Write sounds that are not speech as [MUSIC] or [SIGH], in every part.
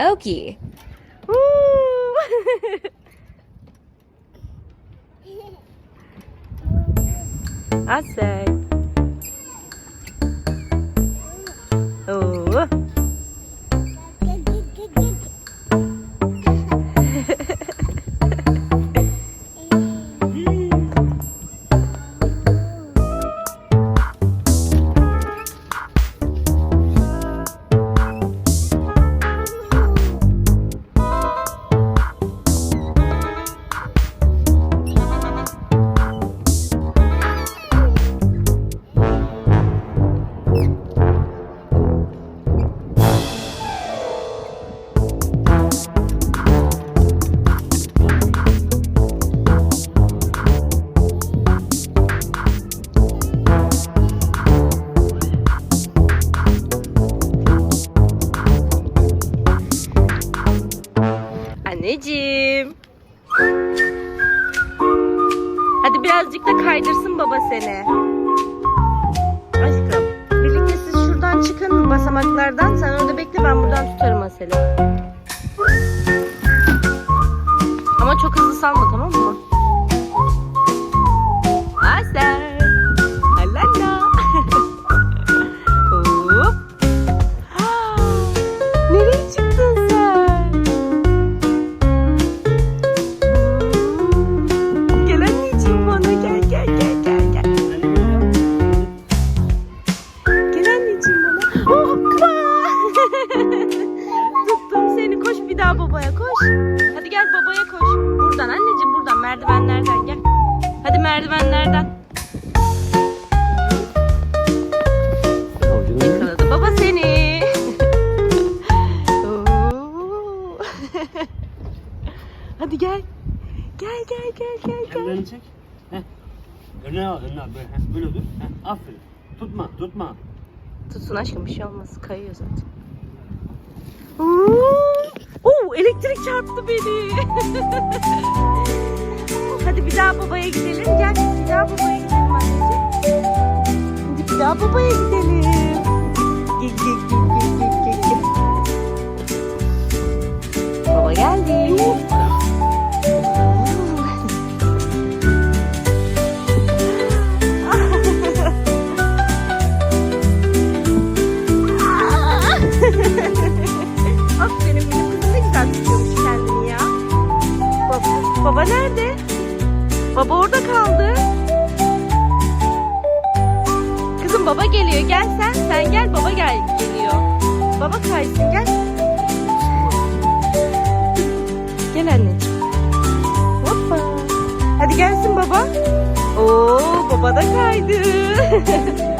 Okie. Woo! Asel. Oo. Anneciğim. Kaydırsın baba seni. Aşkım. Birlikte siz şuradan çıkın basamaklardan. Sen orada bekle ben buradan tutarım Asel'i. Ama çok hızlı salma tamam mı? Hadi merdivenlerden. Yakaladı baba seni. [LAUGHS] [LAUGHS] Hadi gel. Gel gel gel gel gel. Ellerini çek. Heh. Öne al, önüne al. Böyle, heh, böyle dur. Heh, aferin. Tutma, tutma. Tutsun aşkım bir şey olmaz. Kayıyor zaten. Oo, Oo, elektrik çarptı beni. [LAUGHS] Hadi bir daha babaya gidelim. Gel bir daha babaya gidelim anneciğim. Hadi bir daha babaya gidelim. Gel gel gel gel gel gel. Baba geldi. [LAUGHS] Aferin benim kızım ne güzel tutuyormuş kendini ya. Baba nerede? Baba orada kaldı. Kızım baba geliyor gel sen. Sen gel baba gel geliyor. Baba kaysın gel. Gel anneciğim. Hoppa. Hadi gelsin baba. Oo baba da kaydı. [LAUGHS]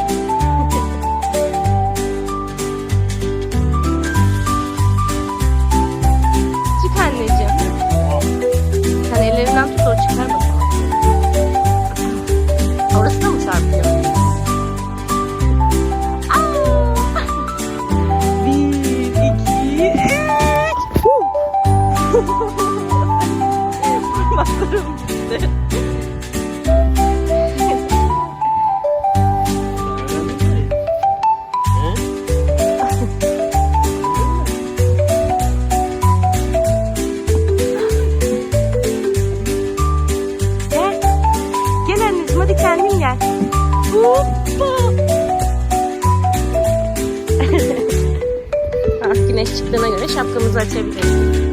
göre şapkamızı açabiliriz.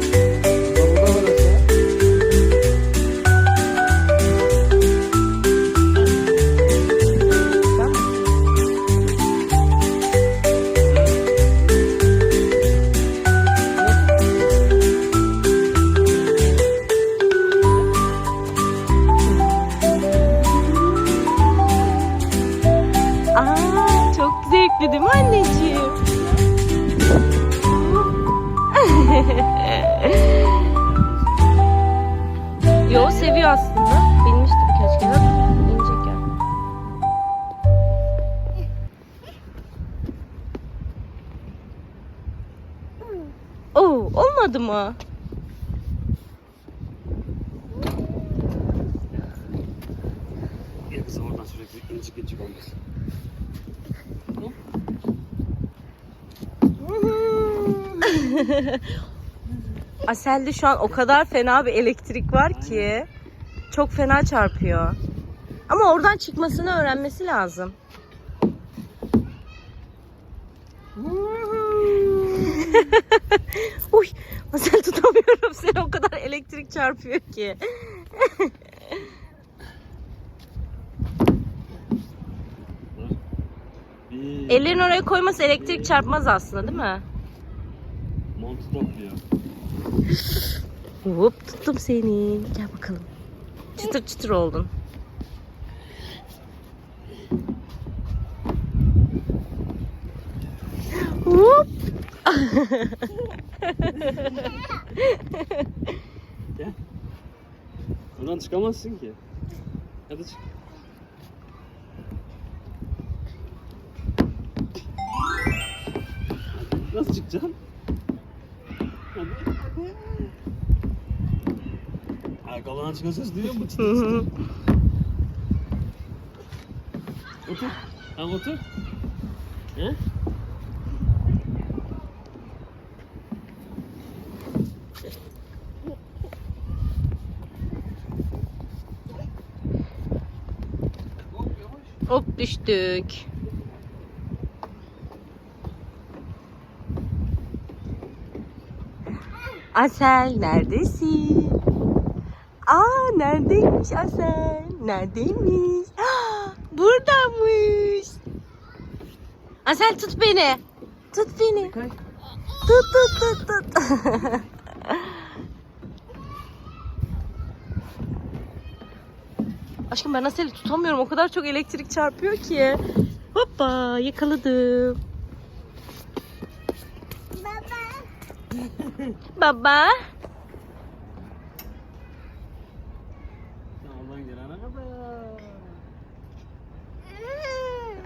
Olmadı mı? Kızım oradan sürekli incik incik olmasın. Asel'de şu an o kadar fena bir elektrik var ki. Çok fena çarpıyor. Ama oradan çıkmasını öğrenmesi lazım. [LAUGHS] Uy, Asel tutamıyorum [LAUGHS] seni o kadar elektrik çarpıyor ki. Ellerini oraya koyması elektrik çarpmaz aslında değil mi? montu topluyor. Hop tuttum seni. Gel bakalım. Çıtır çıtır oldun. Hop. Gel. Oradan çıkamazsın ki. Hadi çık. Nasıl çıkacaksın? Hadi. Çıkan ses duyuyor musun? Otur. Tamam otur. He? Düştük. Asel neredesin? Aa neredeymiş Asel? Neredeymiş? Ah, Buradaymış. Asel tut beni. Tut beni. Tut tut tut tut. [LAUGHS] Aşkım ben Asel'i tutamıyorum. O kadar çok elektrik çarpıyor ki. Hoppa yakaladım. Baba. Kadar.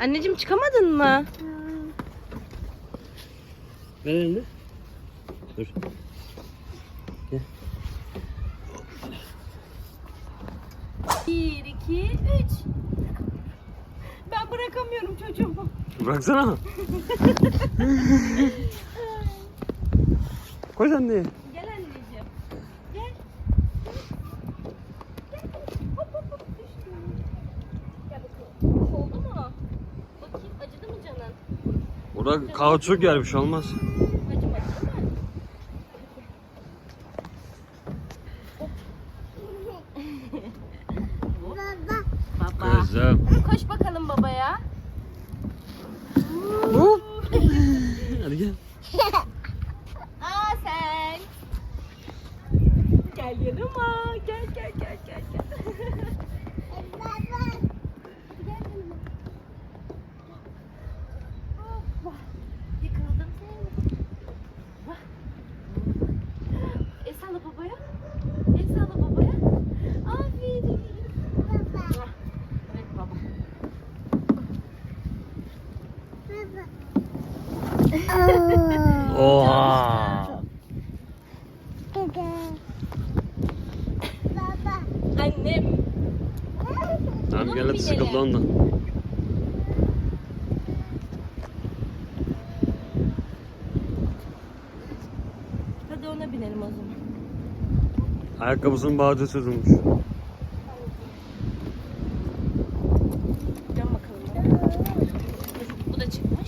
Anneciğim çıkamadın mı? Ver elini. Dur. Gel. Bir, iki, üç. Ben bırakamıyorum çocuğumu. Bıraksana. [LAUGHS] Koş anne. Gel anneciğim. Gel. Gel. Hop hop hop düştü. Gel bakalım. Oldu mu? Bakayım acıdı mı canın? Orada kauçuk yer bir şey olmaz. Acımadı değil mi? Baba. Kızım. Koş bakalım babaya. Hop. Hadi gel. Aa sen. Gel yanıma. Gel gel gel gel gel. Hoppa. Yıkıldım seni. Bak. El salla babaya. El salla babaya. Aferin. Baba. Evet baba. Oha. Annem. Tamam gel hadi sıkıldı ondan. Hadi ona binelim o zaman. Ayakkabısının bağcı çözülmüş. Can bakalım. Bu da çıkmış.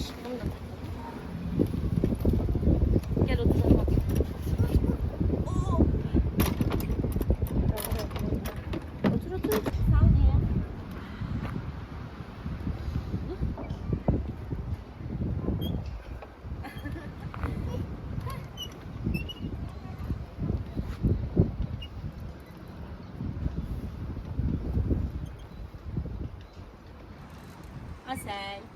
Asel.